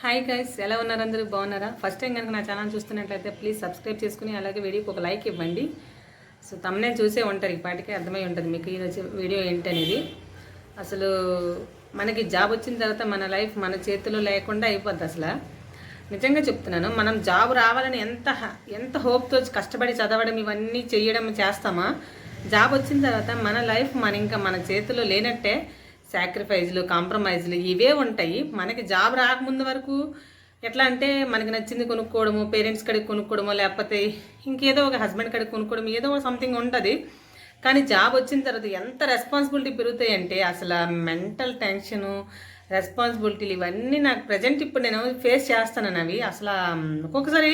Hi guys ఎలా ఉన్నారు అందరూ? బాగున్నారా? ఫస్ట్ టైం కనుక నా ఛానల్ చూస్తున్నట్లయితే ప్లీజ్ సబ్స్క్రైబ్ చేసుకుని అలాగే వీడియోకి ఒక లైక్ ఇవ్వండి. సో తమ్నే చూసే ఉంటారు ఈ పాటికి అర్థమై ఉంటుంది మీకు ఈరోజు వీడియో ఏంటి అనేది అసలు మనకి జాబ్ వచ్చిన తర్వాత మన లైఫ్ మన చేతిలో లేకుండా అయిపోద్ది అసలు. నిజంగా చెప్తున్నాను మనం జాబ్ రావాలని ఎంత ఎంత హోప్తో కష్టపడి చదవడం ఇవన్నీ చేయడం చేస్తామా? జాబ్ వచ్చిన తర్వాత మన లైఫ్ మన ఇంకా మన చేతిలో లేనట్టే సాక్రిఫైజ్లు కాంప్రమైజ్లు ఇవే ఉంటాయి. మనకి జాబ్ రాకముందు వరకు ఎట్లా అంటే మనకి నచ్చింది కొనుక్కోవడము పేరెంట్స్ కడికి కొనుక్కోవడము లేకపోతే ఇంకేదో ఒక హస్బెండ్ కడికి కొనుక్కోవడం ఏదో సంథింగ్ ఉంటుంది కానీ జాబ్ వచ్చిన తర్వాత ఎంత రెస్పాన్సిబిలిటీ పెరుగుతాయంటే అసలు మెంటల్ టెన్షను రెస్పాన్సిబిలిటీలు ఇవన్నీ నాకు ప్రజెంట్ ఇప్పుడు నేను ఫేస్ చేస్తాను అవి. అసలు ఒక్కొక్కసారి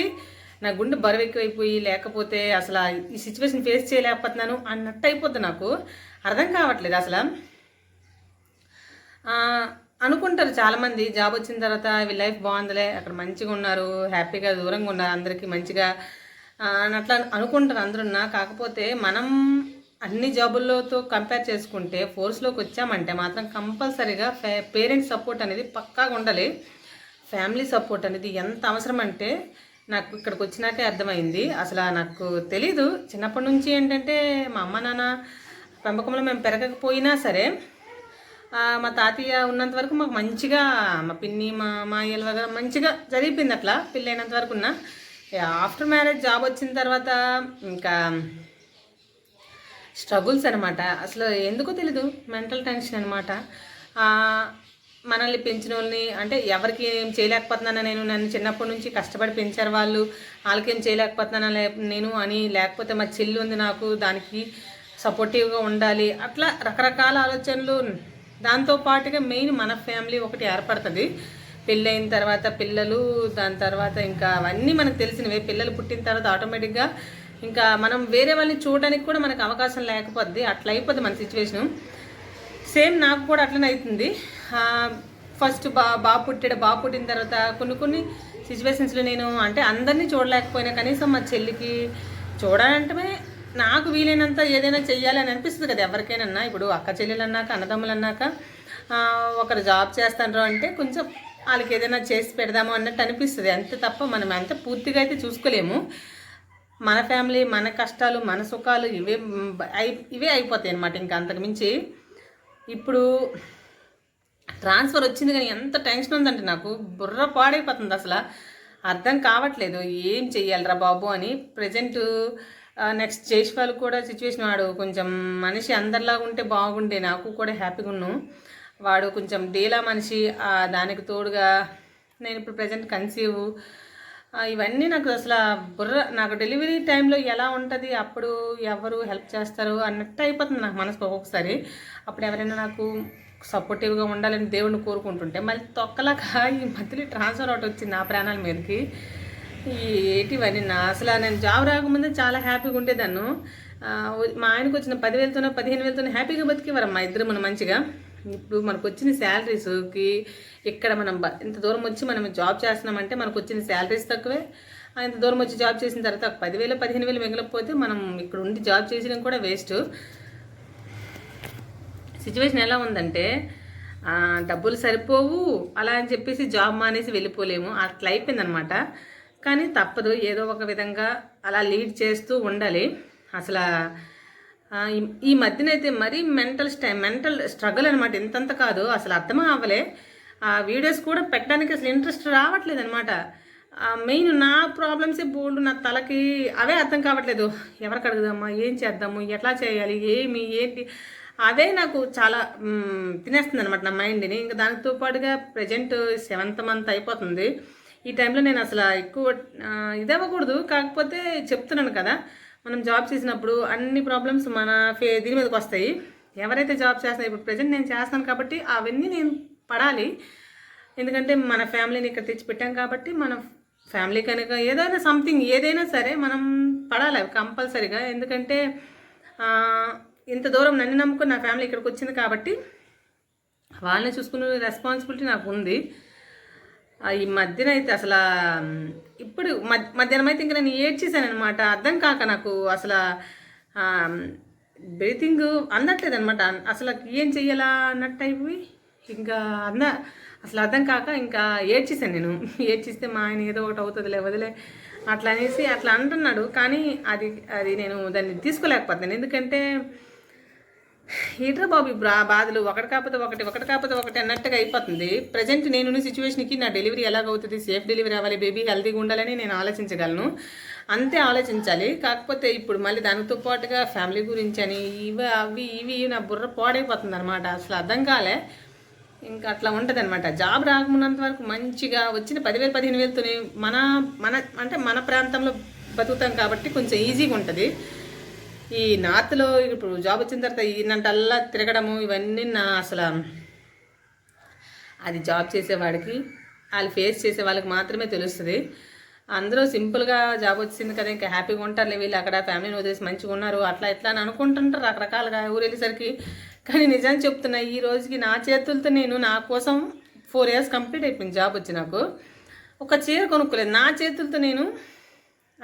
నా గుండె బరువు ఎక్కువైపోయి లేకపోతే అసలు ఈ సిచ్యువేషన్ ఫేస్ చేయలేకపోతున్నాను అన్నట్టు అయిపోద్ది నాకు. అర్థం కావట్లేదు అసలు. అనుకుంటారు చాలామంది. జాబ్ వచ్చిన తర్వాత వీళ్ళ లైఫ్ బాగుందిలే అక్కడ మంచిగా ఉన్నారు హ్యాపీగా దూరంగా ఉన్నారు అందరికీ మంచిగా అని అట్లా అనుకుంటారు అందరున్నా కాకపోతే మనం అన్ని జాబుల్లోతో కంపేర్ చేసుకుంటే ఫోర్స్లోకి వచ్చామంటే మాత్రం కంపల్సరీగా పేరెంట్స్ సపోర్ట్ అనేది పక్కాగా ఉండాలి. ఫ్యామిలీ సపోర్ట్ అనేది ఎంత అవసరం అంటే నాకు ఇక్కడికి వచ్చినాకే అర్థమైంది. అసలు నాకు తెలీదు. చిన్నప్పటి నుంచి ఏంటంటే మా అమ్మ నాన్న పెంపకంలో మేము పెరగకపోయినా సరే మా తాతయ్య ఉన్నంత వరకు మాకు మంచిగా మా పిన్ని మా మాయలు వగర మంచిగా జరిగిపోయింది అట్లా పెళ్ళైనంత వరకు ఉన్న. ఆఫ్టర్ మ్యారేజ్ జాబ్ వచ్చిన తర్వాత ఇంకా స్ట్రగుల్స్ అనమాట అసలు ఎందుకో తెలీదు మెంటల్ టెన్షన్ అనమాట మనల్ని పెంచిన వాళ్ళని అంటే ఎవరికి ఏం చేయలేకపోతున్నానా నేను? నన్ను చిన్నప్పటి నుంచి కష్టపడి పెంచారు వాళ్ళు. వాళ్ళకేం చేయలేకపోతున్నానా లే నేను అని లేకపోతే మా చెల్లి ఉంది నాకు దానికి సపోర్టివ్గా ఉండాలి. అట్లా రకరకాల ఆలోచనలు దాంతో పాటుగా మెయిన్ మన ఫ్యామిలీ ఒకటి ఏర్పడుతుంది. పెళ్ళైన తర్వాత పిల్లలు దాని తర్వాత ఇంకా అవన్నీ మనకు తెలిసినవే. పిల్లలు పుట్టిన తర్వాత ఆటోమేటిక్గా ఇంకా మనం వేరే వాళ్ళని చూడడానికి కూడా మనకు అవకాశం లేకపోద్ది. అట్లా అయిపోద్ది మన సిచ్యువేషను సేమ్ నాకు కూడా అట్లనే అవుతుంది. ఫస్ట్ బా బాబు పుట్టాడు బాబు పుట్టిన తర్వాత కొన్ని కొన్ని సిచ్యువేషన్స్లో నేను అంటే అందరినీ చూడలేకపోయినా కనీసం మా చెల్లికి చూడాలంటే నాకు వీలైనంత ఏదైనా చెయ్యాలి అని అనిపిస్తుంది కదా ఎవరికైనా. ఇప్పుడు అక్క చెల్లెలు అన్నాక అన్నదమ్ములు అన్నాక ఒకరు జాబ్ చేస్తాను అంటే కొంచెం వాళ్ళకి ఏదైనా చేసి పెడదాము అన్నట్టు అనిపిస్తుంది. అంతే తప్ప మనం అంత పూర్తిగా అయితే చూసుకోలేము. మన ఫ్యామిలీ మన కష్టాలు మన సుఖాలు ఇవే అయి ఇవే అయిపోతాయి అనమాట ఇంకా అంతకుమించి ఇప్పుడు ట్రాన్స్ఫర్ వచ్చింది కానీ ఎంత టెన్షన్ ఉందంటే నాకు. బుర్ర పాడైపోతుంది అసలు. అర్థం కావట్లేదు. ఏం చెయ్యాలరా బాబు అని. ప్రజెంట్ నెక్స్ట్ జైష్వాల్ కూడా సిచ్యువేషన్ వాడు కొంచెం మనిషి అందరిలాగా ఉంటే బాగుండే. నాకు కూడా హ్యాపీగా ఉన్నాను వాడు కొంచెం డీలా మనిషి. దానికి తోడుగా నేను ఇప్పుడు ప్రజెంట్ కన్సీవ్ ఇవన్నీ నాకు అసలు బుర్ర నాకు డెలివరీ టైంలో ఎలా ఉంటుంది అప్పుడు ఎవరు హెల్ప్ చేస్తారు అన్నట్టు అయిపోతుంది నాకు మనసుకు ఒక్కొక్కసారి. అప్పుడు ఎవరైనా నాకు సపోర్టివ్గా ఉండాలని దేవుడిని కోరుకుంటుంటే మళ్ళీ తొక్కలాగా ఈ మధ్యలో ట్రాన్స్ఫర్ అవుట్ వచ్చింది నా ప్రాణాల మీదకి. ఏటివన్నీ నా అసలు నేను జాబ్ రాకముందే చాలా హ్యాపీగా ఉండేదాన్ని. మా ఆయనకు వచ్చిన పదివేలతోనో పదిహేను వేలతోనో హ్యాపీగా బతికేవారు మా ఇద్దరు మనం మంచిగా. ఇప్పుడు మనకు వచ్చిన శాలరీస్కి ఇక్కడ మనం ఇంత దూరం వచ్చి మనం జాబ్ చేస్తున్నామంటే మనకు వచ్చిన శాలరీస్ తక్కువే. ఇంత దూరం వచ్చి జాబ్ చేసిన తర్వాత ఒక పదివేలు పదిహేను వేలు మిగలకపోతే మనం ఇక్కడ ఉండి జాబ్ చేసడం కూడా వేస్ట్. సిచ్యువేషన్ ఎలా ఉందంటే డబ్బులు సరిపోవు అలా అని చెప్పేసి జాబ్ మానేసి వెళ్ళిపోలేము. అట్లా అయిపోయిందనమాట. కానీ తప్పదు. ఏదో ఒక విధంగా అలా లీడ్ చేస్తూ ఉండాలి. అసలు ఈ- మధ్యన మధ్యనైతే మరీ మెంటల్ స్టై మెంటల్ స్ట్రగుల్ అనమాట ఇంతంత కాదు. అసలు అర్థం అవ్వలే. ఆ వీడియోస్ కూడా పెట్టడానికి అసలు ఇంట్రెస్ట్ రావట్లేదు అనమాట మెయిన్ నా ప్రాబ్లమ్సే బోల్డ్ నా తలకి అవే అర్థం కావట్లేదు. ఎవరికి అడుగుదామా? ఏం చేద్దాము? ఎట్లా చేయాలి? ఏమి? ఏంటి? అదే నాకు చాలా తినేస్తుంది అనమాట నా మైండ్ని. ఇంకా దానితో పాటుగా ప్రజెంట్ సెవెంత్ మంత్ అయిపోతుంది. ఈ టైంలో నేను అసలు ఎక్కువ ఇది అవ్వకూడదు. కాకపోతే చెప్తున్నాను కదా మనం జాబ్ చేసినప్పుడు అన్ని ప్రాబ్లమ్స్ మన ఫే దీని మీదకి వస్తాయి. ఎవరైతే జాబ్ చేస్తున్నారు ఇప్పుడు ప్రజెంట్ నేను చేస్తాను కాబట్టి అవన్నీ నేను పడాలి. ఎందుకంటే మన ఫ్యామిలీని ఇక్కడ తెచ్చిపెట్టాం కాబట్టి మన ఫ్యామిలీ కనుక ఏదైనా సంథింగ్ ఏదైనా సరే మనం పడాలి కంపల్సరీగా. ఎందుకంటే ఇంత దూరం నన్ను నమ్ముకుని నా ఫ్యామిలీ ఇక్కడికి వచ్చింది కాబట్టి వాళ్ళని చూసుకునే రెస్పాన్సిబిలిటీ నాకు ఉంది. ఈ మధ్యన అయితే అసలు ఇప్పుడు మధ్య మధ్యాహ్నం అయితే ఇంకా నేను ఏడ్చేసాను అనమాట అర్థం కాక నాకు అసలు బ్రీతింగ్ అందట్లేదు అనమాట అసలు ఏం చెయ్యాలా అన్నట్టు అయిపోయి ఇంకా అంద అసలు అర్థం కాక ఇంకా ఏడ్చేసాను నేను. ఏడ్చిస్తే మా ఆయన ఏదో ఒకటి అవుతుందిలే వదిలే అట్లా అనేసి అట్లా అంటున్నాడు. కానీ అది అది నేను దాన్ని తీసుకోలేకపోతున్నాను. ఎందుకంటే ఏంట్రా బాబు ఇప్పుడు ఆ బాధలు ఒకటి కాకపోతే ఒకటి ఒకటి కాకపోతే ఒకటి అన్నట్టుగా అయిపోతుంది. ప్రజెంట్ నేను సిచ్యువేషన్కి నా డెలివరీ ఎలాగవుతుంది? సేఫ్ డెలివరీ అవ్వాలి బేబీ హెల్తీగా ఉండాలని నేను ఆలోచించగలను. అంతే ఆలోచించాలి. కాకపోతే ఇప్పుడు మళ్ళీ దానితో పాటుగా ఫ్యామిలీ గురించి అని ఇవి అవి ఇవి నా బుర్ర పాడైపోతుంది అనమాట అసలు అర్థం కాలే. ఇంకా అట్లా ఉంటుంది అనమాట జాబ్ రాకమున్నంత వరకు మంచిగా వచ్చిన పదివేలు పదిహేను వేలతోనే మన మన అంటే మన ప్రాంతంలో బతుకుతాం కాబట్టి కొంచెం ఈజీగా ఉంటుంది. ఈ నార్త్లో ఇప్పుడు జాబ్ వచ్చిన తర్వాత ఈయనంటల్లా తిరగడము ఇవన్నీ నా అసలు అది జాబ్ చేసేవాడికి వాళ్ళు ఫేస్ చేసే వాళ్ళకి మాత్రమే తెలుస్తుంది. అందరూ సింపుల్గా జాబ్ వచ్చింది కదా ఇంకా హ్యాపీగా ఉంటారు వీళ్ళు అక్కడ ఫ్యామిలీని వదిలేసి మంచిగా ఉన్నారు అట్లా ఇట్లా అని అనుకుంటుంటారు రకరకాలుగా ఊరు వెళ్ళేసరికి కానీ నిజం చెప్తున్నా ఈ రోజుకి నా చేతులతో నేను నా కోసం ఫోర్ ఇయర్స్ కంప్లీట్ అయిపోయింది జాబ్ వచ్చి నాకు. ఒక చీర కొనుక్కోలేదు. నా చేతులతో నేను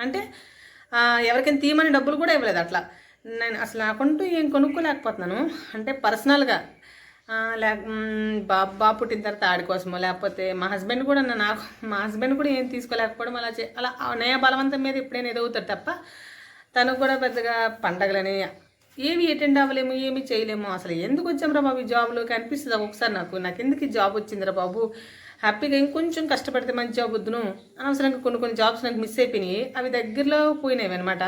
అంటే ఎవరికైనా తీయమని డబ్బులు కూడా ఇవ్వలేదు అట్లా. నేను అసలు నాకుంటూ ఏం కొనుక్కోలేకపోతున్నాను. అంటే పర్సనల్గా లే బాబు బాబు పుట్టిన తర్వాత ఆడి కోసమో లేకపోతే మా హస్బెండ్ కూడా నాకు మా హస్బెండ్ కూడా ఏం తీసుకోలేకపోవడం అలా చే అలా నయ బలవంతం మీద ఎప్పుడైనా ఎదుగుతాడు తప్ప తను కూడా పెద్దగా పండగలని ఏవి అటెండ్ అవ్వలేము ఏమి చేయలేము. అసలు ఎందుకు వచ్చాం రా బాబు ఈ జాబ్లోకి అనిపిస్తుంది ఒకసారి నాకు? నాకు ఎందుకు ఈ జాబ్ వచ్చిందిరా బాబు? హ్యాపీగా ఇంకొంచెం కష్టపడితే మంచి జాబ్ వద్దును? అనవసరంగా కొన్ని కొన్ని జాబ్స్ నాకు మిస్ అయిపోయినాయి. అవి దగ్గరలో పోయినాయి అనమాట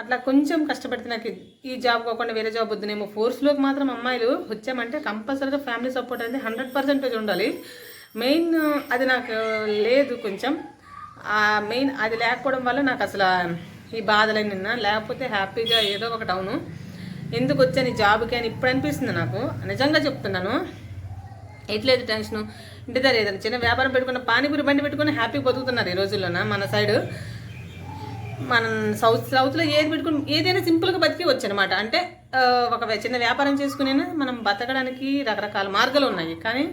అట్లా కొంచెం కష్టపడితే నాకు ఈ జాబ్ కాకుండా వేరే జాబ్ వద్దునేమో. ఫోర్స్లోకి మాత్రం అమ్మాయిలు వచ్చామంటే కంపల్సరీగా ఫ్యామిలీ సపోర్ట్ అనేది హండ్రెడ్ పర్సెంటేజ్ ఉండాలి. మెయిన్ అది నాకు లేదు కొంచెం. మెయిన్ అది లేకపోవడం వల్ల నాకు అసలు ఈ బాధలే నిన్న. లేకపోతే హ్యాపీగా ఏదో ఒక టౌను ఎందుకు వచ్చాను ఈ జాబ్కి అని ఇప్పుడు అనిపిస్తుంది నాకు. నిజంగా చెప్తున్నాను. ఎట్లేదు టెన్షన్ ఇంటి దగ్గర ఏదైనా చిన్న వ్యాపారం పెట్టుకున్న పానీపూరి బండి పెట్టుకుని హ్యాపీ బతుకుతున్నారు ఈ రోజుల్లోన మన సైడ్ మనం సౌత్ సౌత్లో ఏది పెట్టుకుని ఏదైనా సింపుల్గా బతికి వచ్చనమాట. అంటే ఒక చిన్న వ్యాపారం చేసుకునే మనం బతకడానికి రకరకాల మార్గాలు ఉన్నాయి. కానీ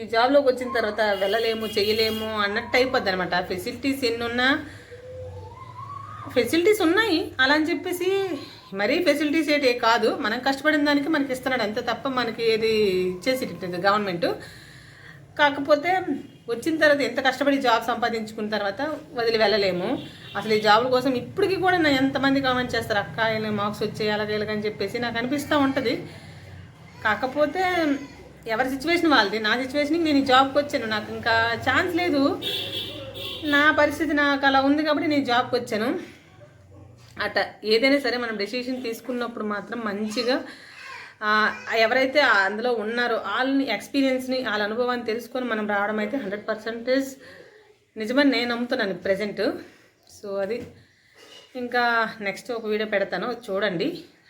ఈ జాబ్లోకి వచ్చిన తర్వాత వెళ్ళలేము చేయలేము అన్నట్టు అయిపోద్ది అనమాట ఫెసిలిటీస్ ఎన్ని ఉన్నా ఫెసిలిటీస్ ఉన్నాయి. అలా అని చెప్పేసి మరీ ఫెసిలిటీస్ ఏంటి కాదు. మనం కష్టపడిన దానికి మనకి ఇస్తున్నాడు అంతే తప్ప మనకి ఏది ఇచ్చేసి గవర్నమెంట్. కాకపోతే వచ్చిన తర్వాత ఎంత కష్టపడి జాబ్ సంపాదించుకున్న తర్వాత వదిలి వెళ్ళలేము. అసలు ఈ జాబుల కోసం ఇప్పటికీ కూడా నా ఎంతమంది కామెంట్ చేస్తారు అక్క ఇలా మార్క్స్ వచ్చాయి అలాగే ఇలాగని చెప్పేసి నాకు అనిపిస్తూ ఉంటుంది. కాకపోతే ఎవరి సిచ్యువేషన్ వాళ్ళది. నా సిచ్యువేషన్కి నేను ఈ జాబ్కి వచ్చాను. నాకు ఇంకా ఛాన్స్ లేదు. నా పరిస్థితి నాకు అలా ఉంది కాబట్టి నేను జాబ్కి వచ్చాను. అట ఏదైనా సరే మనం డెసిషన్ తీసుకున్నప్పుడు మాత్రం మంచిగా ఎవరైతే అందులో ఉన్నారో వాళ్ళని ఎక్స్పీరియన్స్ని వాళ్ళ అనుభవాన్ని తెలుసుకొని మనం రావడం అయితే హండ్రెడ్ పర్సెంటేజ్ నిజమని నేను నమ్ముతున్నాను ప్రజెంట్ సో అది ఇంకా నెక్స్ట్ ఒక వీడియో పెడతాను. చూడండి.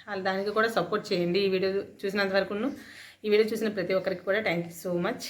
వాళ్ళు దానికి కూడా సపోర్ట్ చేయండి ఈ వీడియో చూసినంత వరకు ఈ వీడియో చూసిన ప్రతి ఒక్కరికి కూడా థ్యాంక్ యూ సో మచ్